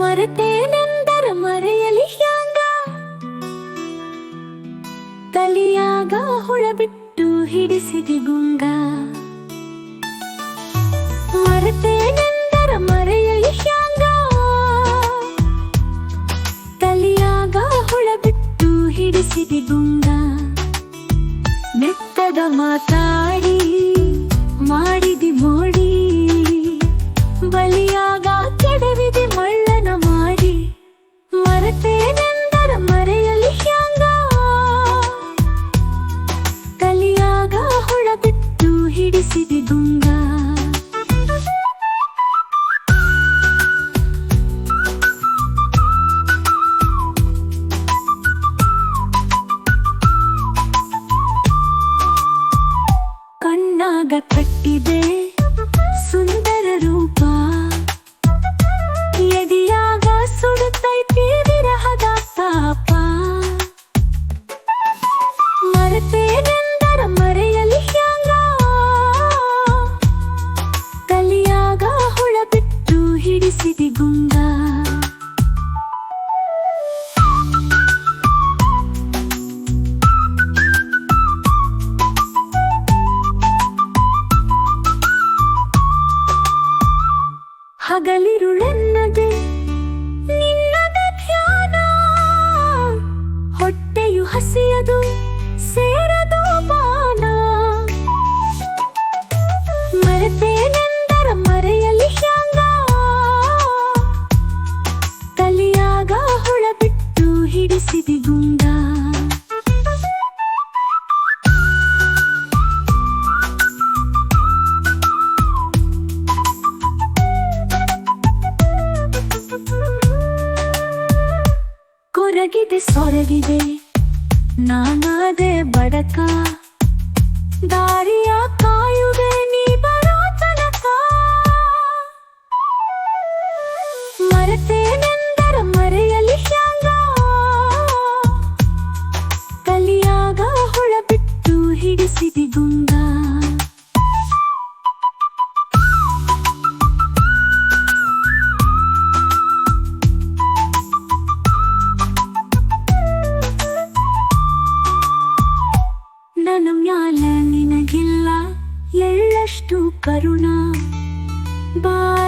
ಮರೆತೇನೆಂದರ ಮರೆಯಲಿ ಹ್ಯಾಂಗ? ತಲಿಯಾಗ ಹುಳ ಬಿಟ್ಟು ಹಿಡಿಸಿದಿ ಗುಂಗ. ಮರೆತೇನೆಂದರ ಮರೆಯಲಿ ಹ್ಯಾಂಗ? ತಲಿಯಾಗ ಹುಳ ಬಿಟ್ಟು ಹಿಡಿಸಿದಿ ಗುಂಗ. ನೆತ್ತದ ಮಾತಾಡಿ, ಮಾಡಿದಿ ಮೋಡಿ. ಬಲಿಯಾಗ ಕೆಡವಿದೆ ಹಿಡಿಸಿದೆ ಗುಂಗ ಕಣ್ಣಾಗ ಹಿಡಿಸಿದಿ ಗುಂಗ ಹಿಡಿಸಿದಿ ಗುಂಗ ಕೊರಗಿದೆ ಸೊರಗಿದೆ ನಾನಾದೆ ಬಡಕ. ದಾರಿಯ ಸಿಬಿಗುಂದ ನನ್ನ ಮ್ಯಾಲ ನಿನಗಿಲ್ಲ ಎಳ್ಳಷ್ಟು ಕರುಣ. ಬಾ